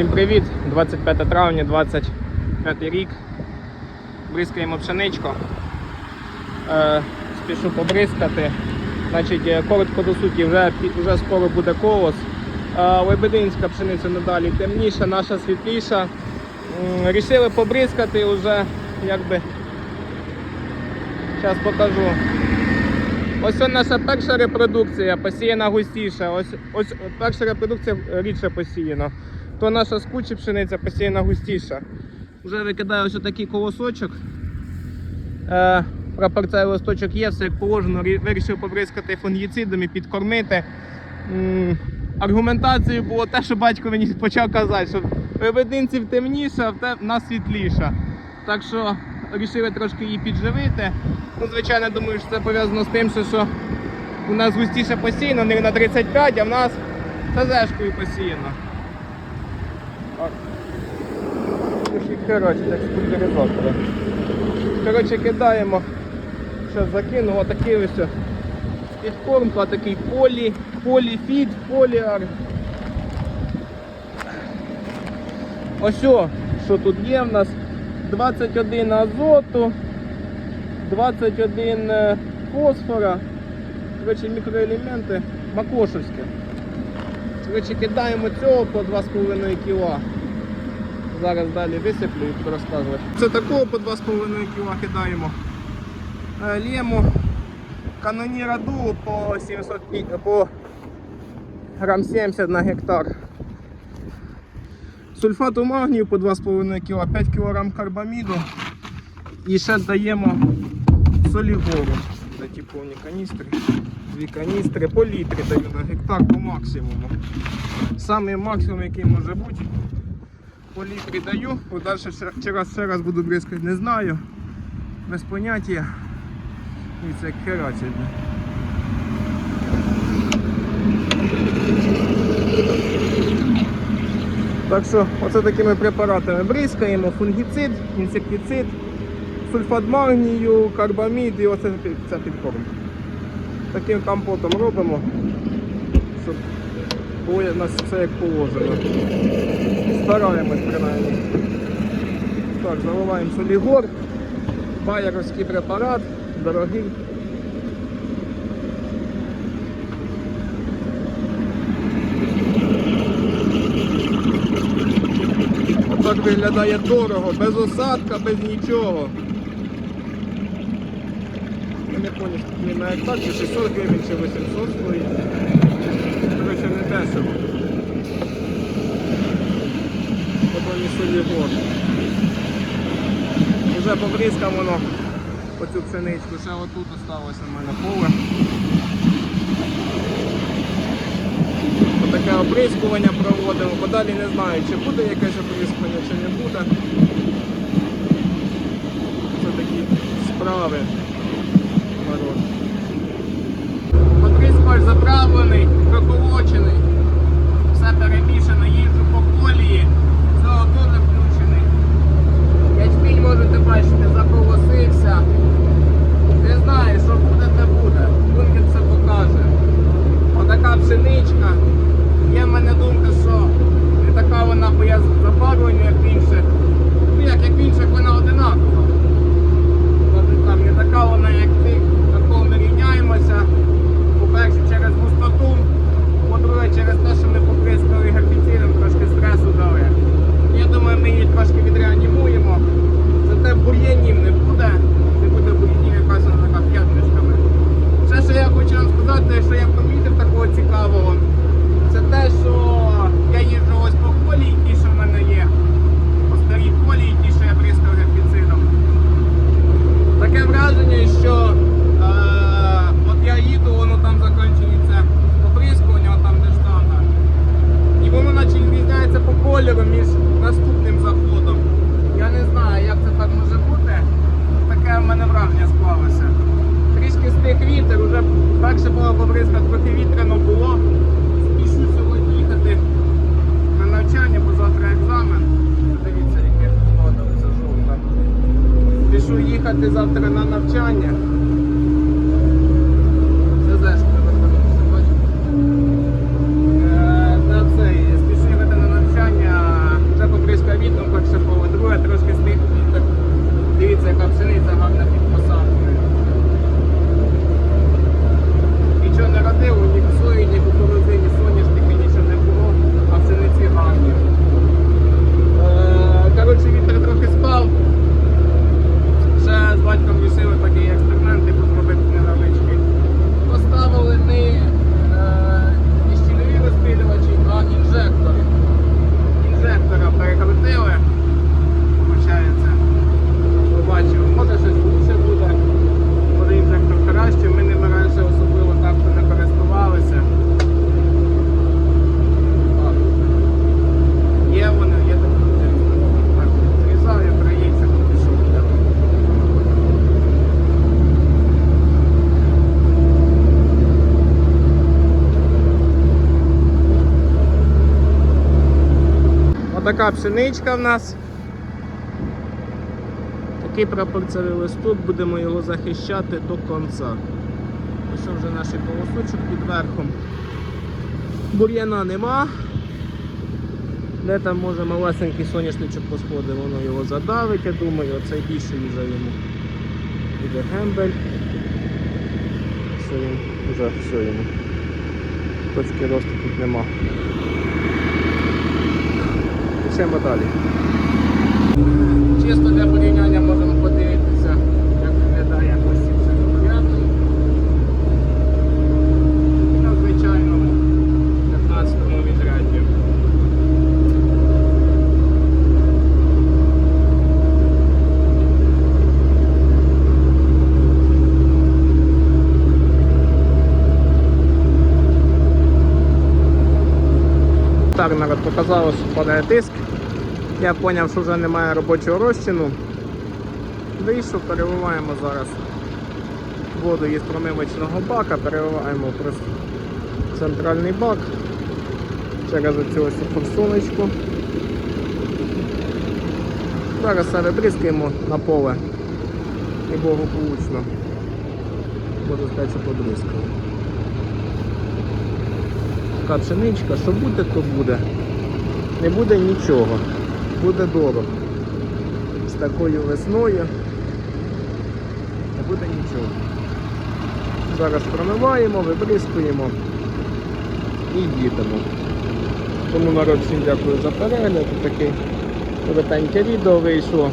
Всім привіт! 25 травня, 25 рік. Бризкаємо пшеничку. Е, спішу побризкати. Значить, е, коротко до суті, вже, вже скоро буде колос. Е, Лебединська пшениця надалі темніша, наша світліша. Рішили побризкати вже, якби. Зараз покажу. Ось наша перша репродукція, посіяна густіша. Ось, ось перша репродукція рідше посіяна. То наша з пшениця посіяна густіша. Вже викидаю ось такий колосочок. Е, прапорцей листочок є, все як положено. Вирішив побризкати фунгіцидом і підкормити. М, Аргументацією було те, що батько мені почав казати, що Лебединців темніша, а в те нас світліша. Так що вирішили трошки її підживити. Ну, звичайно, думаю, що це пов'язано з тим, що, у нас густіше посіяно, не на 35, а в нас ТЗшкою посіяно. Коротше, як з. Коротше, кидаємо. Зараз закину отакий ось підкормка, такий полі, поліфіт, поліар. Ось що тут є в нас 21 азоту, 21 е, фосфора, коротше, мікроелементи макошевські. Коротше, кидаємо цього по 2,5 кг. Зараз далі висиплю і буду розказувати. Це такого по 2,5 кг кидаємо. Е, Лємо каноніра дуо по 700 по грам 70 на гектар. Сульфату магнію по 2,5 кг, 5 кг карбаміду. І ще даємо солігору. Такі повні каністри. Дві каністри по літрі даю на гектар по максимуму. Самий максимум, який може бути. По літрі даю, бо ще, раз, ще раз буду бризкати, не знаю. Без поняття. І це керація. Так що оце такими препаратами бризкаємо, фунгіцид, інсектицид, сульфат магнію, карбамід і оце під- це. Таким компотом робимо, щоб було у нас все як положено. Стараємось принаймні. Так, заливаємо солігор, байеровський препарат, дорогий. Отак виглядає дорого, без осадка, без нічого. Я не пам'ятаю, на гектар, чи 600 гривень, чи 800 стоїть. Коротше, не дешево. Потім і солігор. Уже побризкав воно оцю пшеничку, ще отут осталося в мене поле. Отаке оприскування проводимо, бо далі не знаю, чи буде якесь оприскування, чи не буде. Це такі справи. народ. Оприскувач заправлений, проколочений, все перемішано, їжджу по колії, зоотон включений. Ячмінь можете бачити, заколосився. Не знаю, що буде, те буде. Бункер це покаже. Отака пшеничка. Є в мене думка, що не така вона по я запарюванню, як інше. Ну як, як інше, вона одинакова. Тобто там не така вона, як ти, такого ми рівняємося. По-перше, через густоту, по-друге, через те, що ми поприскали гербіцидом, трошки стресу дали. Я думаю, ми її трошки відреанімуємо. Зате бур'янів не буде, не буде бур'янів якась вона така п'ятничками. Ще що я хочу вам сказати, що я помітив такого цікавого, це те, що я їжджу ось по колії, ті, що в мене є. По старій колії, ті, що я бризкав гербіцидом. Таке враження, що е, от я їду, воно там закінчується поприскування, от там де штанга. І воно наче відрізняється по кольору між наступним заходом. Я не знаю, як це так може бути. Таке в мене враження склалося. Трішки стих вітер, вже перше було побризка, трохи вітряно було. Спішу сьогодні їхати на навчання, бо завтра екзамен. Дивіться, яке вода, це жовта. Спішу їхати завтра на навчання. Отака пшеничка в нас. Такий прапорцевий листок, будемо його захищати до кінця. Ось вже наш колосочок під верхом. Бур'яна нема. Де там може малесенький соняшничок посходить, воно його задавить, я думаю, оцей більший вже йому. Буде гембель. Все вже все йому. Точки росту тут нема. Йдемо далі. Чисто для порівняння можемо подивитися, як виглядає ось ці пшенокряти. На звичайному 15-му відряді. Так, народ показало, що падає тиск. Я зрозумів, що вже немає робочого розчину. Вийшов, переливаємо зараз воду із промивочного бака, переливаємо просто в центральний бак через оцю ось форсуночку. Зараз все вибризкаємо на поле і благополучно. Можу сказати, що. Така пшеничка, що буде, то буде. Не буде нічого. Буде дорого. З такою весною не буде нічого. Зараз промиваємо, вибризкуємо і їдемо. Тому народ всім дякую за перегляд. Таке коротеньке відео вийшло.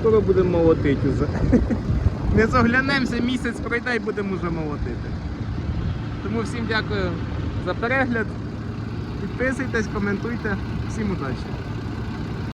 Скоро будемо молотити вже. Не заглянемося, місяць пройде і будемо вже молотити. Тому всім дякую за перегляд. Підписуйтесь, коментуйте. Всім удачі!